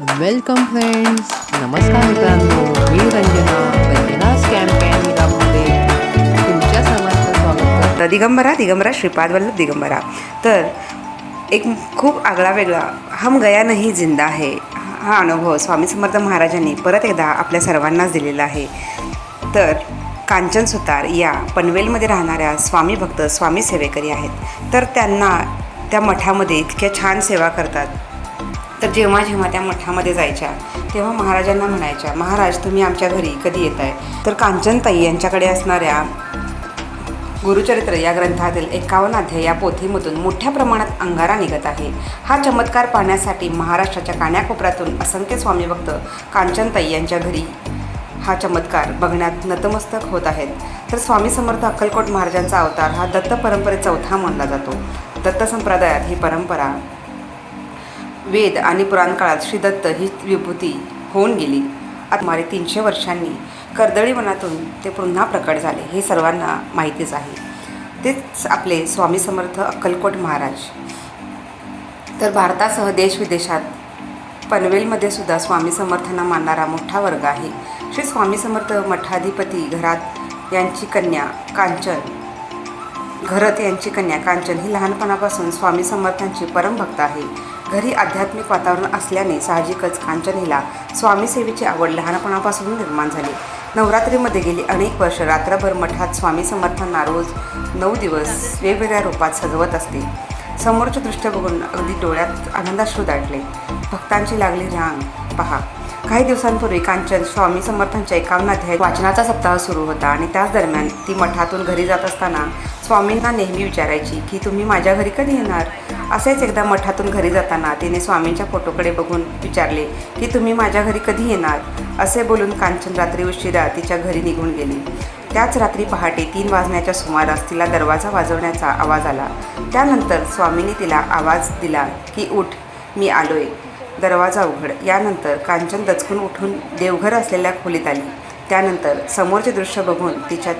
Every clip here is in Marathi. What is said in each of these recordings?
वेलकम फ्रेंड्स नमस्कार मित्रांनो. मी रंजना. रंजनाच कॅम्पेनमध्ये तुमच्या सर्वांचं स्वागत करतो. दिगंबरा दिगंबरा श्रीपाद वल्लभ दिगंबरा. तर एक खूप आगळा वेगळा हम गया नाही जिंदा आहे हा अनुभव स्वामी समर्थ महाराजांनी परत एकदा आपल्या सर्वांनाच दिलेला आहे. तर कांचन सुतार या पनवेलमध्ये राहणाऱ्या स्वामी भक्त स्वामी सेवेकरी आहेत. तर त्यांना त्या मठामध्ये इतक्या छान सेवा करतात. तर जेव्हा जेव्हा त्या मठामध्ये जायच्या तेव्हा महाराजांना म्हणायच्या महाराज तुम्ही आमच्या घरी कधी येत आहे तर कांचनताई यांच्याकडे असणाऱ्या गुरुचरित्र या ग्रंथातील एकावन्न अध्याय या पोथीमधून मोठ्या प्रमाणात अंगारा निघत आहे. हा चमत्कार पाहण्यासाठी महाराष्ट्राच्या कान्याकोपऱ्यातून असंख्य स्वामी भक्त कांचनताई यांच्या घरी हा चमत्कार बघण्यात नतमस्तक होत आहेत. तर स्वामी समर्थ अक्कलकोट महाराजांचा अवतार हा दत्त परंपरेत चौथा मानला जातो. दत्त संप्रदायात ही परंपरा वेद आणि पुराण काळात श्री दत्त ही विभूती होऊन गेली. सुमारे तीनशे वर्षांनी कर्दळी वनातून ते पुन्हा प्रकट झाले हे सर्वांना माहितीच आहे. तेच आपले स्वामी समर्थ अक्कलकोट महाराज. तर भारतासह देशविदेशात पनवेलमध्ये सुद्धा स्वामी समर्थांना मानणारा मोठा वर्ग आहे. श्री स्वामी समर्थ मठाधिपती घरात यांची कन्या कांचन घरत यांची कन्या कांचन ही लहानपणापासून स्वामी समर्थांची परमभक्त आहे. घरी आध्यात्मिक वातावरण असल्याने साहजिकच कांचन हिला आवड लहानपणापासून निर्माण झाली. नवरात्रीमध्ये गेली अनेक वर्ष रात्रभर मठात स्वामी समर्थांना रोज नऊ दिवस वेगवेगळ्या रूपात सजवत असते. समोरच्या दृश्य बघून अगदी डोळ्यात आनंदाश्रू दाटले. भक्तांची लागली रांग पहा. काही दिवसांपूर्वी कांचन स्वामी समर्थांच्या एकावन्न अध्याय वाचनाचा सप्ताह सुरू होता आणि त्याच दरम्यान ती मठातून घरी जात असताना स्वामींना नेहमी विचारायची की तुम्ही माझ्या घरी कधी येणार? असेच एकदा मठातून घरी जाताना तिने स्वामींच्या फोटोकडे बघून विचारले की तुम्ही माझ्या घरी कधी येणार? असे बोलून कांचन रात्री उशिरा तिच्या घरी निघून गेली. त्याच रात्री पहाटे तीन वाजण्याच्या सुमारास तिला दरवाजा वाजवण्याचा आवाज आला. त्यानंतर स्वामींनी तिला आवाज दिला की उठ मी आलोय. दरवाजा उघड. यानंतर कांचन दचकून उठून देवघर असलेल्या खोलीत आली. त्यानंतर समोरचे दृश्य बघून तिच्या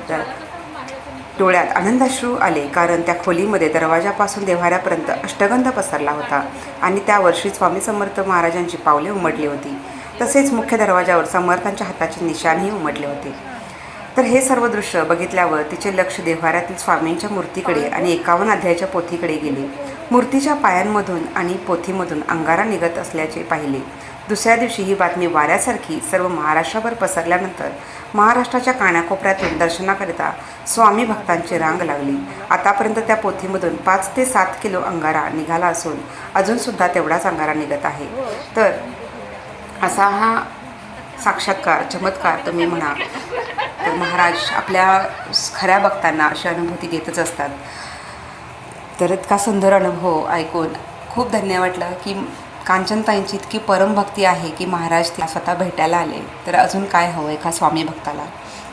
डोळ्यात आनंदाश्रू आले कारण त्या खोलीमध्ये दरवाजापासून देव्हाऱ्यापर्यंत अष्टगंध पसरला होता आणि त्यावर्षी स्वामी समर्थ महाराजांची पावले उमटली होती. तसेच मुख्य दरवाजावर समर्थांच्या हाताचे निशाणही उमटले होते. तर हे सर्व दृश्य बघितल्यावर तिचे लक्ष देव्हाऱ्यातील स्वामींच्या मूर्तीकडे आणि एकावन्न अध्यायाच्या पोथीकडे गेले. मूर्तीच्या पायांमधून आणि पोथीमधून अंगारा निघत असल्याचे पाहिले. दुसऱ्या दिवशी ही बातमी वाऱ्यासारखी सर्व महाराष्ट्राभर पसरल्यानंतर महाराष्ट्राच्या कानाकोपऱ्यातून दर्शनाकरिता स्वामी भक्तांची रांग लागली. आतापर्यंत त्या पोथीमधून पाच ते सात किलो अंगारा निघाला असून अजूनसुद्धा तेवढाच अंगारा निघत आहे. तर असा हा साक्षात्कार चमत्कार तुम्ही म्हणा तर महाराज आपल्या खऱ्या भक्तांना अशी अनुभूती देतच असतात. तर इतका सुंदर अनुभव ऐकून खूप धन्य वाटलं की कांचनताईंची इतकी परमभक्ती आहे की महाराज त्या स्वतः भेटायला आले. तर अजून काय हवं एका स्वामी भक्ताला?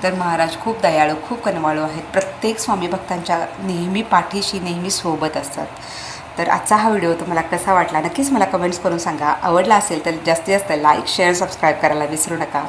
तर महाराज खूप दयाळू खूप कनवाळू आहेत. प्रत्येक स्वामी भक्तांच्या नेहमी पाठीशी नेहमी सोबत असतात. तर आजचा हा व्हिडिओ तुम्हाला कसा वाटला? नक्कीच मला कमेंट्स करून सांगा. आवडला असेल तर जास्तीत जास्त लाईक शेअर सबस्क्राईब करायला विसरू नका.